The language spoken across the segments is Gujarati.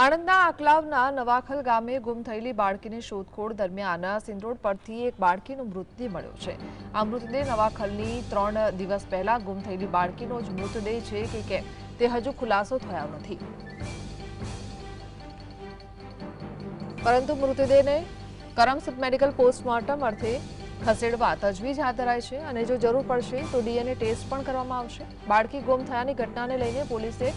આણંદના આકલાવના નવાખલ ગામે ગુમ થયેલી બાળકીની શોધખોળ દરમિયાન સિંદરોડ પરથી એક બાળકીનો મૃતદેહ મળ્યો છે. આ મૃતદેહ નવાખલની ત્રણ દિવસ પહેલા ગુમ થયેલી બાળકીનો જ મૃતદેહ છે કે કેમ તે હજુ ખુલાસો થયો નથી. પરંતુ મૃતદેહને કરમસદ મેડિકલ પોસ્ટમોર્ટમ અર્થે ખસેડવા તજવીજ હાથ ધરાય છે અને જો જરૂર પડશે તો ડીએનએ ટેસ્ટ પણ કરવામાં આવશે. બાળકી ગુમ થયાની ઘટનાને લઈને પોલીસે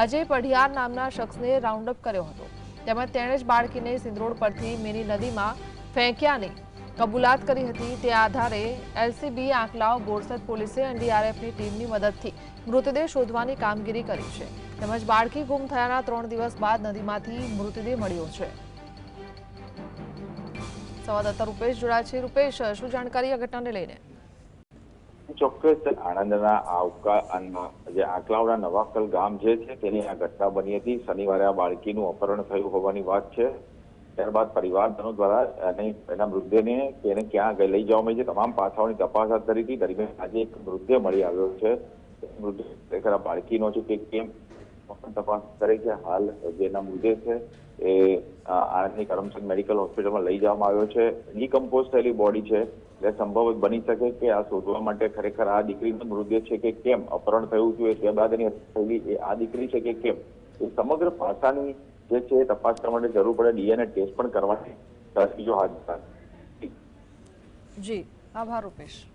અજય પઢિયાર નામના શખ્સને રાઉન્ડ અપ કર્યો હતો. તેમજ તેણે જ બાળકીને સિંદરોડ પરથી મીની નદીમાં ફેંક્યાની કબૂલાત કરી હતી. તે આધારે એલસીબી આંકલાવ બોરસદ પોલીસે એનડીઆરએફની ટીમની મદદથી મૃતદેહ શોધવાની કામગીરી કરી છે. તેમજ બાળકી ગુમ થયાના ત્રણ દિવસ બાદ નદીમાંથી મૃતદેહ મળ્યો છે. સંવાદદાતા રૂપેશ જોડાયા છે. રૂપેશ, શું જાણકારી આ ઘટનાને લઈને? ચોક્કસ આણંદના આવકા જે આકલાવડા નવાકલ ગામ જે છે, તેની આ ઘટના બની હતી. શનિવારે આ બાળકીનું અપહરણ થયું હોવાની વાત છે. ત્યારબાદ પરિવારજનો દ્વારા અને એના મૃતદેહને તેને ક્યાં લઈ જવામાં છે તમામ પાસાઓની તપાસ હાથ ધરી હતી. દરમિયાન આજે એક મૃતદેહ મળી આવ્યો છે. મૃતદેહ ખરેખર આ બાળકીનો છે કે કેમ તપાસ કરે છે. હાલ જેના મુદ્દે છે એ આણંદની કરમચંદ મેડિકલ હોસ્પિટલમાં લઈ જવામાં આવ્યો છે. ડીકમ્પોઝ થયેલી બોડી છે. એટલે સંભવ બની શકે કે આ શોધવા માટે ખરેખર આ દીકરીનો મૃતદેહ છે કે કેમ? અપહરણ થયું એ તે બાદ એની થયેલી એ આ દીકરી છે કે કેમ? એ સમગ્ર પાસાની જે છે તપાસ કરવા માટે જરૂર પડે. ડીએનએ ટેસ્ટ પણ કરવાની તજવીજો હાથ. જી. આભાર, રૂપેશ.